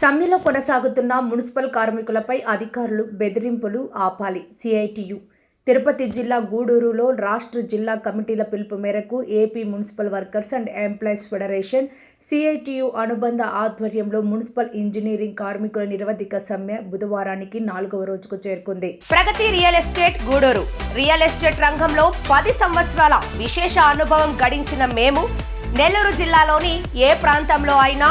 సమ్మెలో కొనసాగుతున్న మున్సిపల్ కార్మికులపై అధికారులు బెదిరింపులు ఆపాలి. సిఐటియు. తిరుపతి జిల్లా గూడూరులో రాష్ట్ర జిల్లా కమిటీల పిలుపు మేరకు AP municipal workers and employees federation CITU అనుబంధ ఆధ్వర్యంలో మున్సిపల్ ఇంజనీరింగ్ కార్మికుల నిరవధిక సమ్మె బుధవారానికి నాలుగవ రోజుకు చేరుకుంది. Pragathi real estate Gudur. Real estate రంగంలో పది సంవత్సరాల విశేష అనుభవం గడించిన మేము నెల్లూరు జిల్లాలోని ఏ ప్రాంతంలో అయినా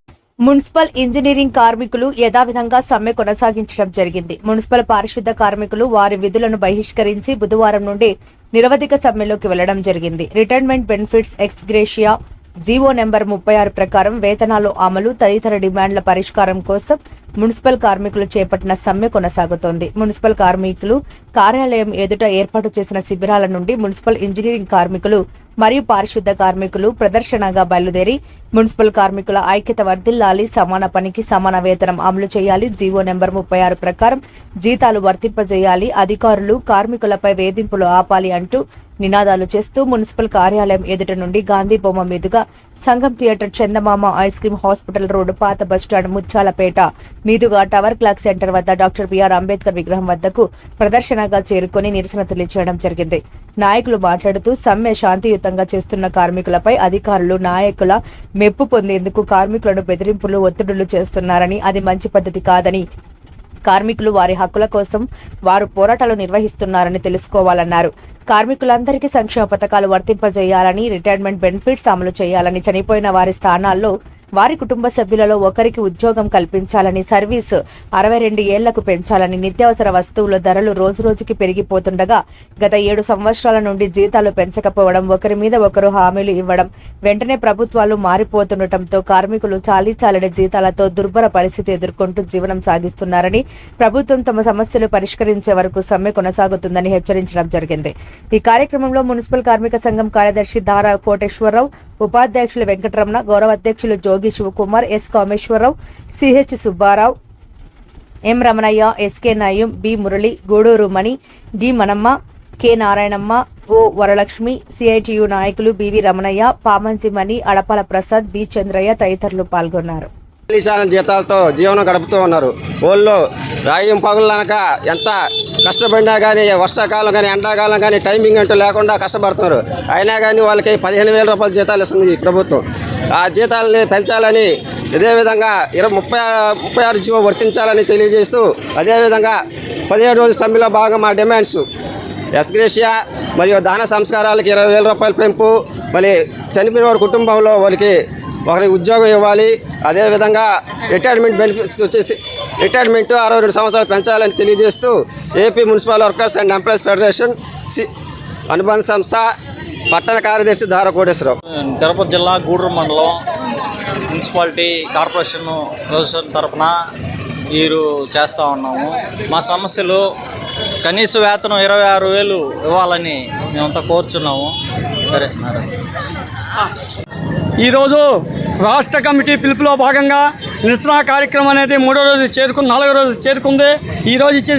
Municipal engineering కార్మికులు యథావిధంగా సమ్మె కొనసాగించడం జరిగింది. మున్సిపల్ పారిశుద్ధ కార్మికులు వారి విధులను బహిష్కరించి బుధవారం నుండి నిరవధిక సమ్మెలోకి వెళ్ళడం జరిగింది. Retirement benefits ex gratia GO number ముప్పై ఆరు ప్రకారం వేతనాలు అమలు తదితర డిమాండ్ల పరిష్కారం కోసం మున్సిపల్ కార్మికులు చేపట్టిన సమ్మె కొనసాగుతోంది. మున్సిపల్ కార్మికులు కార్యాలయం ఎదుట ఏర్పాటు చేసిన శిబిరాల నుండి మున్సిపల్ ఇంజనీరింగ్ కార్మికులు మరియు పారిశుద్ధ కార్మికులు ప్రదర్శనగా బయలుదేరి మున్సిపల్ కార్మికుల ఐక్యత వర్ధిల్లాలి సమాన పనికి సమాన వేతనం అమలు చేయాలి జీవో నెంబర్ ముప్పై ఆరు ప్రకారం జీతాలు వర్తింపజేయాలి అధికారులు కార్మికులపై వేధింపులు ఆపాలి అంటూ నినాదాలు చేస్తూ మున్సిపల్ కార్యాలయం ఎదుట నుండి గాంధీ బొమ్మ మీదుగా Sangam theatre Chandamama ice cream hospital road పాత బస్టాండ్ ముత్యాలపేట మీదుగా టవర్ క్లాక్ సెంటర్ వద్ద డాక్టర్ బిఆర్ అంబేద్కర్ విగ్రహం వద్దకు ప్రదర్శనగా చేరుకుని నిరసన తెలియజేయడం జరిగింది. నాయకులు మాట్లాడుతూ సమ్మె శాంతియుతంగా చేస్తున్న కార్మికులపై అధికారులు నాయకుల మెప్పు పొందేందుకు కార్మికులను బెదిరింపులు ఒత్తిడులు చేస్తున్నారని అది మంచి పద్ధతి కాదని కార్మికులు వారి హక్కుల కోసం వారు పోరాటాలు నిర్వహిస్తున్నారని తెలుసుకోవాలన్నారు. కార్మికులందరికీ సంక్షేమ పథకాలు వర్తింపజేయాలని రిటైర్మెంట్ బెనిఫిట్స్ అమలు చేయాలని చనిపోయిన వారి స్థానాల్లో వారి కుటుంబ సభ్యులలో ఒకరికి ఉద్యోగం కల్పించాలని సర్వీస్ అరవై రెండు ఏళ్ళకు పెంచాలని నిత్యావసర వస్తువుల ధరలు రోజురోజుకి పెరిగిపోతుండగా గత ఏడు సంవత్సరాల నుండి జీతాలు పెంచకపోవడం ఒకరి మీద ఒకరు హామీలు ఇవ్వడం వెంటనే ప్రభుత్వాలు మారిపోతుండటంతో కార్మికులు చాలీ చాలని జీతాలతో దుర్భర పరిస్థితి ఎదుర్కొంటూ జీవనం సాగిస్తున్నారని ప్రభుత్వం తమ సమస్యలు పరిష్కరించే వరకు సమ్మె కొనసాగుతుందని హెచ్చరించడం జరిగింది. ఈ కార్యక్రమంలో మున్సిపల్ కార్మిక సంఘం కార్యదర్శి దారా కోటేశ్వరరావు ఉపాధ్యక్షులు వెంకటరమణ గౌరవ అధ్యక్షులు Jogi Shivakumar S Kameswararao CH Subbarao M Ramanaiah SK నయం B Murali Gudur Mani D Manamma K Narayanamma O Varalakshmi CITU నాయకులు బివి రమణయ్య పామంచి మణి అడపాల ప్రసాద్ బి చంద్రయ్య తదితరులు పాల్గొన్నారు. జీతాలతో జీవనం గడుపుతూ ఉన్నారు. వాళ్ళు రాయం పగులనక ఎంత కష్టపడినా కానీ వర్షాకాలం కానీ ఎండాకాలం కానీ టైమింగ్ అంటూ లేకుండా కష్టపడుతున్నారు. అయినా కానీ వాళ్ళకి పదిహేను వేల రూపాయల జీతాలు ఇస్తుంది ఈ ప్రభుత్వం. ఆ జీతాలని పెంచాలని ఇదే విధంగా ఇరవై ముప్పై ముప్పై ఆరు జీవో వర్తించాలని తెలియజేస్తూ అదేవిధంగా పదిహేడు రోజుల సమ్మెలో భాగంగా మా డిమాండ్స్ ఎస్గ్రేషియా మరియు దాన సంస్కారాలకి ఇరవై వేల రూపాయల పెంపు మళ్ళీ చనిపోయిన వారి కుటుంబంలో వాళ్ళకి ఒకరికి ఉద్యోగం ఇవ్వాలి. అదేవిధంగా రిటైర్మెంట్ బెనిఫిట్స్ వచ్చేసి రిటైర్మెంట్ అరవై రెండు సంవత్సరాలు పెంచాలని తెలియజేస్తూ AP municipal workers and employees federation C అనుబంధ సంస్థ పట్టణ కార్యదర్శి దార కోటేశ్వరరావు. తిరుపతి జిల్లా గూడూరు మండలం మున్సిపాలిటీ కార్పొరేషన్ అసోసియేషన్ తరఫున వీరు చేస్తూ ఉన్నాము. మా సమస్యలు కనీస వేతనం ఇరవై ఆరు వేలు ఇవ్వాలని మేమంతా కోరుచున్నాము. సరే మేడం ఈరోజు రాష్ట్ర కమిటీ పిలుపులో భాగంగా నిరసన కార్యక్రమం అనేది మూడో రోజు చేరుకుంది నాలుగో రోజు చేరుకుంది. ఈరోజు ఇచ్చే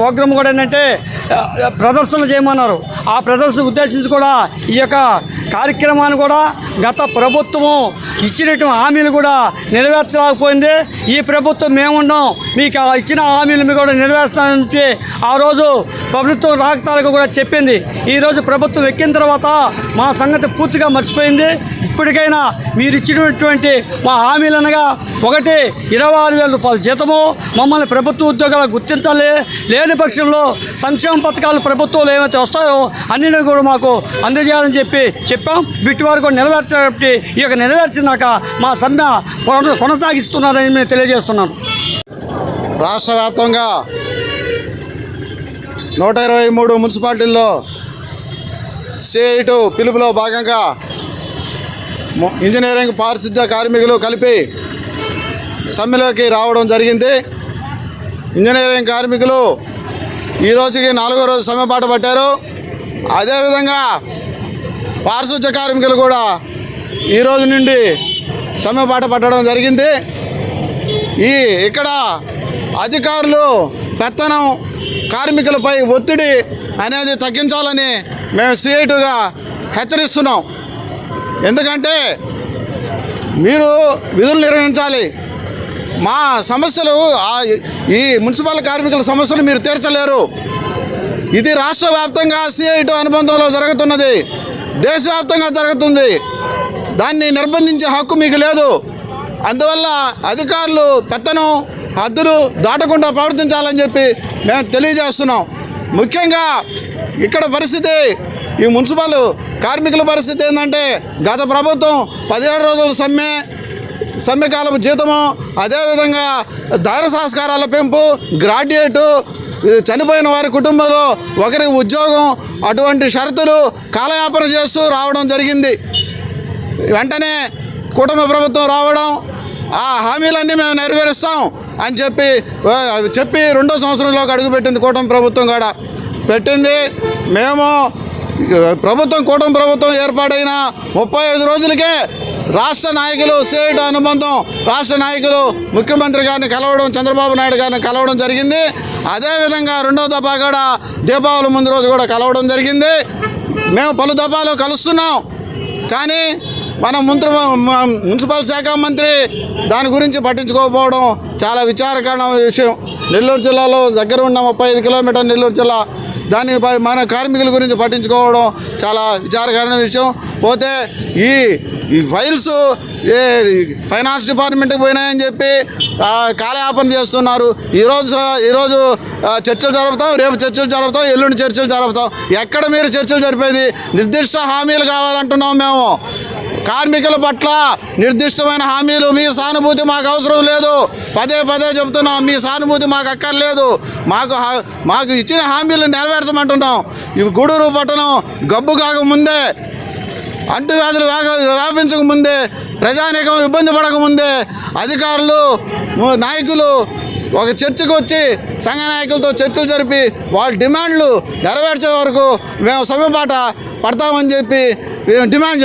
ప్రోగ్రామ్ కూడా ఏంటంటే ప్రదర్శనలు చేయమన్నారు. ఆ ప్రదర్శన ఉద్దేశించి కూడా ఈ యొక్క కార్యక్రమాన్ని కూడా గత ప్రభుత్వము ఇచ్చినటువంటి హామీలు కూడా నెరవేర్చలేకపోయింది. ఈ ప్రభుత్వం మేమున్నాం. మీకు ఆ ఇచ్చిన హామీలు మీకు కూడా నెరవేరుస్తామని ఆ రోజు ప్రభుత్వం రాకతాలకు కూడా చెప్పింది. ఈరోజు ప్రభుత్వం ఎక్కిన తర్వాత మా సంగతి పూర్తిగా మర్చిపోయింది. ఇప్పటికైనా మీరు ఇచ్చినటువంటి మా హామీలు అనగా ఒకటి ఇరవై ఆరు వేల రూపాయల జీతము. మమ్మల్ని ప్రభుత్వ ఉద్యోగాలు గుర్తించాలి. లేని పక్షంలో సంక్షేమ పథకాలు ప్రభుత్వాలు ఏమైతే వస్తాయో అన్నిటిని కూడా మాకు అందజేయాలని చెప్పి చెప్పాం. వీటి వారు కూడా నెరవేర్చేటప్పుడు ఈ యొక్క నెరవేర్చినాక మా సమ్మె కొనసాగిస్తున్నారని మేము తెలియజేస్తున్నాను. రాష్ట్ర వ్యాప్తంగా నూట ఇరవై మూడు మున్సిపాలిటీల్లో సిఐటు పిలుపులో భాగంగా ఇంజనీరింగ్ పారిశుద్ధ్య కార్మికులు కలిపి సమ్మెలోకి రావడం జరిగింది. ఇంజనీరింగ్ కార్మికులు ఈ రోజుకి నాలుగో రోజు సమ్మెపాట పట్టారు. అదేవిధంగా పారిశుద్ధ కార్మికులు కూడా ఈ రోజు నుండి సమ్మెపాట పట్టడం జరిగింది. ఈ ఇక్కడ అధికారులు పెత్తనం కార్మికులపై ఒత్తిడి అనేది తగ్గించాలని మేము సిఐటుగా హెచ్చరిస్తున్నాం. ఎందుకంటే మీరు విధులు నిర్వహించాలి. మా సమస్యలు ఈ మున్సిపల్ కార్మికుల సమస్యలు మీరు తీర్చలేరు. ఇది రాష్ట్ర వ్యాప్తంగా సిఐటు అనుబంధంలో జరుగుతున్నది. దేశవ్యాప్తంగా జరుగుతుంది. దాన్ని నిర్బంధించే హక్కు మీకు లేదు. అందువల్ల అధికారులు పెత్తనం హద్దులు దాటకుండా ప్రవర్తించాలని చెప్పి మేము తెలియజేస్తున్నాం. ముఖ్యంగా ఇక్కడ పరిస్థితి ఈ మున్సిపల్ కార్మికుల పరిస్థితి ఏంటంటే గత ప్రభుత్వం పదిహేడు రోజుల సమ్మె సమ్మెకాలపు జీతము అదేవిధంగా దాన సంస్కారాల పెంపు గ్రాడ్యుయేటు చనిపోయిన వారి కుటుంబంలో ఒకరికి ఉద్యోగం అటువంటి షరతులు కాలయాపన చేస్తూ రావడం జరిగింది. వెంటనే కుటుంబ ప్రభుత్వం రావడం ఆ హామీలన్నీ మేము నెరవేరుస్తాం అని చెప్పి చెప్పి రెండో సంవత్సరంలోకి అడుగుపెట్టింది కూటమి ప్రభుత్వం కూడా. పెట్టింది మేము ప్రభుత్వం కూటమి ప్రభుత్వం ఏర్పాటైన ముప్పై ఐదు రోజులకే రాష్ట్ర నాయకులు స్టేట్ అనుబంధం రాష్ట్ర నాయకులు ముఖ్యమంత్రి గారిని కలవడం చంద్రబాబు నాయుడు గారిని కలవడం జరిగింది. అదేవిధంగా రెండో దఫా కూడా దీపావళి ముందు రోజు కూడా కలవడం జరిగింది. మేము పలు దఫాలు కలుస్తున్నాం. కానీ మన మంత్రి మున్సిపల్ శాఖ మంత్రి దాని గురించి పట్టించుకోకపోవడం చాలా విచారకరణ విషయం. నెల్లూరు జిల్లాలో దగ్గర ఉన్న ముప్పై ఐదు కిలోమీటర్ నెల్లూరు జిల్లా. దానిపై మన కార్మికుల గురించి పట్టించుకోవడం చాలా విచారకరమైన విషయం. పోతే ఈ ఈ ఫైల్స్ ఫైనాన్స్ డిపార్ట్మెంట్కి పోయినాయని చెప్పి కాలయాపన చేస్తున్నారు. ఈరోజు ఈరోజు చర్చలు జరుపుతాం రేపు చర్చలు జరుపుతాం ఎల్లుండి చర్చలు జరుపుతాం. ఎక్కడ మీరు చర్చలు జరిపేది? నిర్దిష్ట హామీలు కావాలంటున్నాం మేము. కార్మికుల పట్ల నిర్దిష్టమైన హామీలు మీ సానుభూతి మాకు అవసరం లేదు. పదే పదే చెప్తున్నాం మీ సానుభూతి మాకు అక్కర్లేదు. మాకు మాకు ఇచ్చిన హామీలు నెరవేర్చమంటున్నాం. ఇవి గూడూరు పట్టణం గబ్బు కాకముందే అంటువ్యాధులు వేగ వ్యాపించకముందే ప్రజానీకం ఇబ్బంది పడకముందే అధికారులు నాయకులు ఒక చర్చకు వచ్చి సంఘ నాయకులతో చర్చలు జరిపి వాళ్ళ డిమాండ్లు నెరవేర్చే వరకు మేము సమయపాట పడతామని చెప్పి మేము డిమాండ్